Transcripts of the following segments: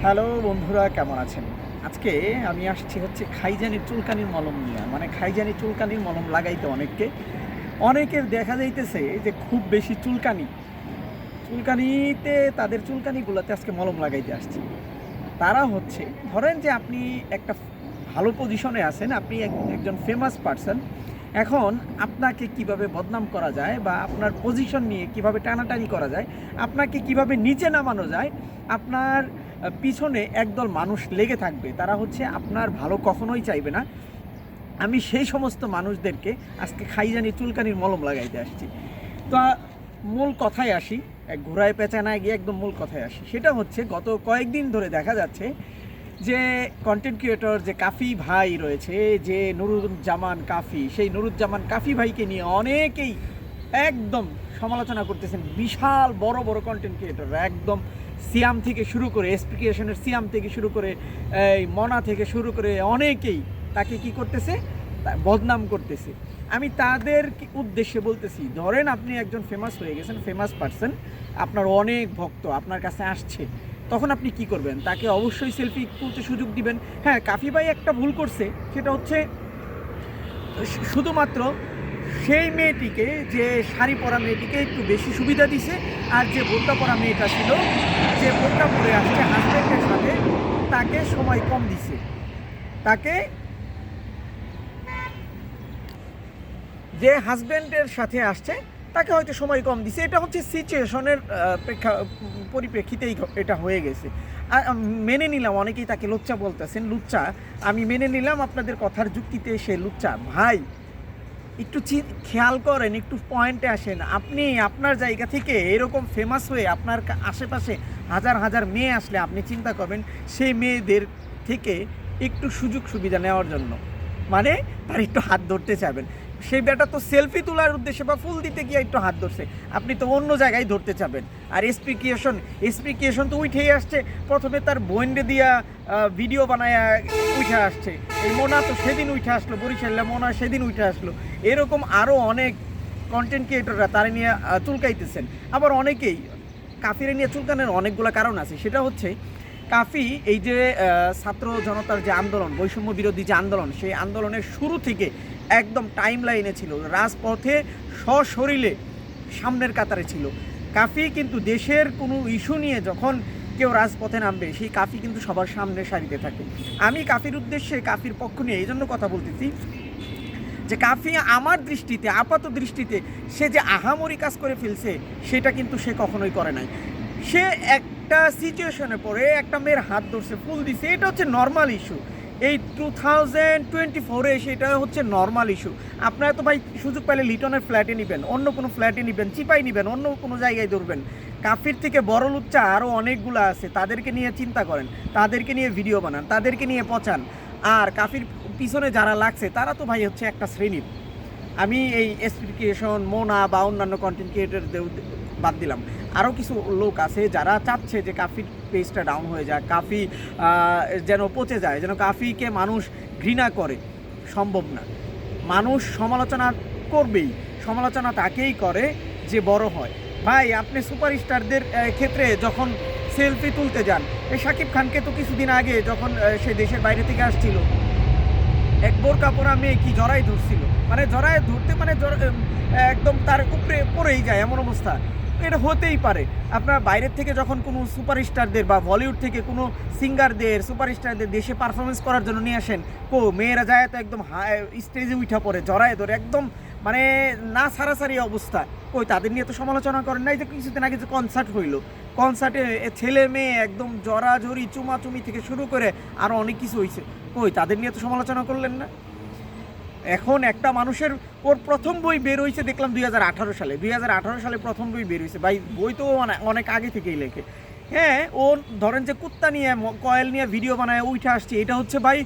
Hello বন্ধুরা, কেমন আছেন? আজকে আমি আসছি হচ্ছে খাইজানি চুলকানির মলম নিয়ে। মানে খাইজানি চুলকানির মলম লাগাইতে অনেককে। অনেকের দেখা যাইতেছে যে খুব বেশি চুলকানি। চুলকানিতে, তাদের চুলকানিগুলোতে আজকে মলম লাগাইতে আসছে। তারা হচ্ছে, ধরেন যে আপনি একটা ভালো পজিশনে আছেন, আপনি এক- একজন ফেমাস পার্সন এখন আপনাকে কীভাবে বদনাম করা যায় বা আপনার পজিশন নিয়ে কীভাবে টানাটানি করা যায়, আপনাকে কীভাবে নিচে নামানো যায়, আপনার পিছনে একদল মানুষ লেগে থাকবে। তারা হচ্ছে আপনার ভালো কখনোই চাইবে না। আমি সেই সমস্ত মানুষদেরকে আজকে খাইজানি চুলকানির মলম লাগাইতে আসছি। তো মূল কথায় আসি, এক ঘোড়ায় পেঁচা না গিয়ে একদম মূল কথায় আসি। সেটা হচ্ছে গত কয়েকদিন ধরে দেখা যাচ্ছে যে কন্টেন্ট ক্রিয়েটর যে কাফি ভাই রয়েছে, যে নুরুজ্জামান কাফি, সেই নুরুজ্জামান কাফি ভাইকে নিয়ে অনেকেই একদম সমালোচনা করতেছেন। বিশাল বড় বড় কন্টেন্ট ক্রিয়েটররা একদম সিয়াম থেকে শুরু করে এসপ্লিকেশনের সিয়াম থেকে শুরু করে, এই মনা থেকে শুরু করে অনেকেই তাকে কি করতেছে? বদনাম করতেছে। আমি তাদের উদ্দেশ্যে বলতেছি, ধরেন আপনি একজন ফেমাস হয়ে গেছেন ফেমাস পার্সন আপনার অনেক ভক্ত আপনার কাছে আসছে, তখন আপনি কি করবেন? তাকে অবশ্যই সেলফি তুলতে সুযোগ দিবেন। হ্যাঁ কাফি ভাই একটা ভুল করছে, সেটা হচ্ছে, শুধুমাত্র সেই মেয়েটিকে যে শাড়ি পরা মেয়েটিকে একটু বেশি সুবিধা দিছে আর যে বোরকা পরা মেয়েটা ছিল, যে বোরকা পরে আসছে হাজব্যান্ডের সাথে, তাকে সময় কম দিছে। তাকে যে হাজব্যান্ডের সাথে আসছে, তাকে হয়তো সময় কম দিছে। এটা হচ্ছে সিচুয়েশনের প্রেক্ষা, পরিপ্রেক্ষিতেই এটা হয়ে গেছে। মেনে নিলাম, অনেকেই তাকে লুচ্চা বলতেছেন, লুচ্চা। আমি মেনে নিলাম, আপনাদের কথার যুক্তিতে সে লুচ্চা। ভাই একটু খেয়াল করেন, একটু পয়েন্টে আসেন। আপনি আপনার জায়গা থেকে এরকম ফেমাস হয়ে আপনার আশেপাশে হাজার হাজার মেয়ে আসলে আপনি চিন্তা করবেন, সেই মেয়েদের থেকে একটু সুযোগ সুবিধা নেওয়ার জন্য। মানে তার একটু হাত ধরতে চাবেন সেই বেটা তো সেলফি তোলার উদ্দেশ্যে বা ফুল দিতে গিয়ে একটু হাত ধরছে। আপনি তো অন্য জায়গায় ধরতে চাবেন। আর এসপিকেশন এসপিকেশন তো উঠেই আসছে। প্রথমে তার বোয়েন্ডে দিয়া ভিডিও বানায় উঠে আসছে। এই মোনা তো সেদিন উঠে আসলো বরিশাল্লা মোনা সেদিন উঠে আসলো। এরকম আরও অনেক কন্টেন্ট ক্রিয়েটররা তারা নিয়ে চুলকাইতেছেন। আবার অনেকেই, কাফিরে নিয়ে চুলকানোর অনেকগুলো কারণ আছে। সেটা হচ্ছে কাফি, এই যে ছাত্র জনতার যে আন্দোলন, বৈষম্য বিরোধী যে আন্দোলন, সেই আন্দোলনের শুরু থেকে একদম টাইম লাইনে ছিল। রাজপথে সশরীরে সামনের কাতারে ছিল। কাফি কিন্তু দেশের কোনো ইস্যু নিয়ে যখন কেউ রাজপথে নামবে, সেই কাফি কিন্তু সবার সামনে সারিতে থাকে। আমি কাফির উদ্দেশ্যে কাফির পক্ষ নিয়ে এই জন্য কথা বলতেছি যে কাফি আমার দৃষ্টিতে, আপাত দৃষ্টিতে সে যে আহামরি কাজ করে ফেলছে, সেটা কিন্তু সে কখনোই করে নাই। সে একটা সিচুয়েশনে পড়ে একটা মেয়ের হাত ধরছে, ফুল দিছে, এটা হচ্ছে নর্মাল ইস্যু এই টু থাউজেন্ড টোয়েন্টি ফোরে সেটা হচ্ছে নর্মাল ইস্যু আপনারা তো ভাই সুযোগ পেলে লিটনের ফ্ল্যাটে নেবেন, অন্য কোনো ফ্ল্যাটে নেবেন চিপাই নেবেন, অন্য কোনো জায়গায় ধরবেন। কাফির থেকে বড় লুচ্চা আরও অনেকগুলো আছে, তাদেরকে নিয়ে চিন্তা করেন, তাদেরকে নিয়ে ভিডিও বানান, তাদেরকে নিয়ে পচান। আর কাফির পিছনে যারা লাগছে, তারা তো ভাই হচ্ছে একটা শ্রেণির। আমি এই এসপিকেশন মোনা বা অন্যান্য কন্টেন্ট ক্রিয়েটরদের বাদ দিলাম। আরও কিছু লোক আছে যারা চাচ্ছে যে কাফির পেজটা ডাউন হয়ে যায় কাফি যেন পচে যায়, যেন কাফিকে মানুষ ঘৃণা করে। সম্ভব না। মানুষ সমালোচনা করবেই, সমালোচনা তাকেই করে যে বড় হয়। ভাই, আপনি সুপারস্টারদের ক্ষেত্রে যখন সেলফি তুলতে যান এই শাকিব খানকে তো কিছুদিন আগে যখন সে দেশের বাইরে থেকে আসছিল, এক বোরকা পরা মেয়ে কি জড়াই ধরছিল? মানে জড়ায় ধরতে মানে একদম তার উপরে পড়েই যায় এমন অবস্থা। এটা হতেই পারে। আপনার বাইরের থেকে যখন কোনো সুপারস্টারদের বা বলিউড থেকে কোনো সিঙ্গারদের, সুপারস্টারদের দেশে পারফরমেন্স করার জন্য নিয়ে আসেন, কো, মেয়েরা যায় তো একদম স্টেজে উঠা পড়ে, জড়ায় ধরে, একদম মানে না সারাসারি অবস্থা। ওই তাদের নিয়ে তো সমালোচনা করেন নাই যে কিছুদিন আগে যে কনসার্ট হইল। কনসার্টে ছেলে মেয়ে একদম জড়াজড়ি চুমাচুমি থেকে শুরু করে আরও অনেক কিছু হয়েছে কই, তাদের নিয়ে তো সমালোচনা করলেন না? এখন একটা মানুষের ওর প্রথম বই বের হয়েছে দেখলাম দুই হাজার আঠারো সালে। দুই হাজার আঠারো সালে প্রথম বই বের হয়েছে ভাই, বই তো অনেক আগে থেকেই লেখে। হ্যাঁ ও ধরেন যে কুত্তা নিয়ে কয়েল নিয়ে ভিডিও বানায় উঠে আসছে। এটা হচ্ছে ভাই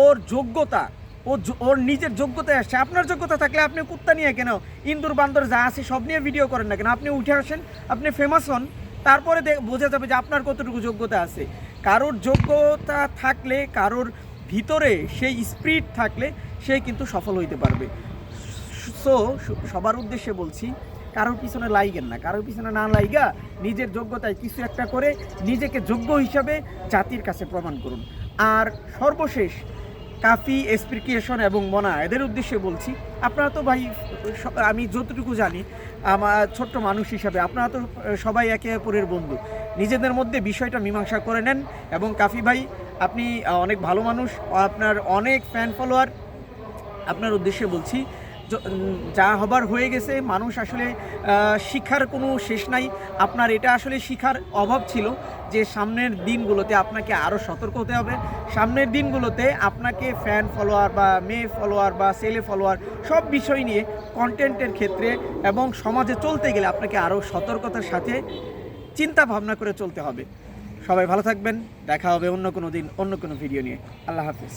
ওর যোগ্যতা। ও ওর নিজের যোগ্যতায় আসছে। আপনার যোগ্যতা থাকলে আপনি কুত্তা নিয়ে কেন? ইন্দুর বান্দর যা আছে সব নিয়ে ভিডিও করেন না কেন? আপনি উঠে আসেন, আপনি ফেমাস হন, তারপরে বোঝা যাবে যে আপনার কতটুকু যোগ্যতা আছে। কারোর যোগ্যতা থাকলে, কারোর ভিতরে সেই স্পিরিট থাকলে সে কিন্তু সফল হইতে পারবে। সো সবার উদ্দেশ্যে বলছি, কারোর পিছনে লাইগেন না। কারোর পিছনে না লাইগা নিজের যোগ্যতায় কিছু একটা করে নিজেকে যোগ্য হিসাবে জাতির কাছে প্রমাণ করুন। আর সর্বশেষ, কাফি এক্সপ্রিকিয়েশন এবং মনা, এদের উদ্দেশ্যে বলছি, আপনারা তো ভাই আমি যতটুকু জানি আমার ছোট্ট মানুষ হিসাবে, আপনারা তো, সবাই একে অপরের বন্ধু। নিজেদের মধ্যে বিষয়টা মীমাংসা করে নেন এবং কাফি ভাই, আপনি অনেক ভালো মানুষ, আপনার অনেক ফ্যান ফলোয়ার আপনার উদ্দেশ্যে বলছি, যা হবার হয়ে গেছে, মানুষ আসলে শিক্ষার কোনো শেষ নাই। আপনার এটা আসলে শিখার অভাব ছিল যে সামনের দিনগুলোতে আপনাকে আরও সতর্ক হতে হবে। সামনের দিনগুলোতে আপনাকে ফ্যান ফলোয়ার বা মেয়ে ফলোয়ার বা ছেলে ফলোয়ার সব বিষয় নিয়ে কন্টেন্টের ক্ষেত্রে এবং সমাজে চলতে গেলে আপনাকে আরও সতর্কতার সাথে চিন্তা ভাবনা করে চলতে হবে। সবাই ভালো থাকবেন। দেখা হবে অন্য কোনো দিন, অন্য কোনো ভিডিও নিয়ে। আল্লাহ হাফিজ।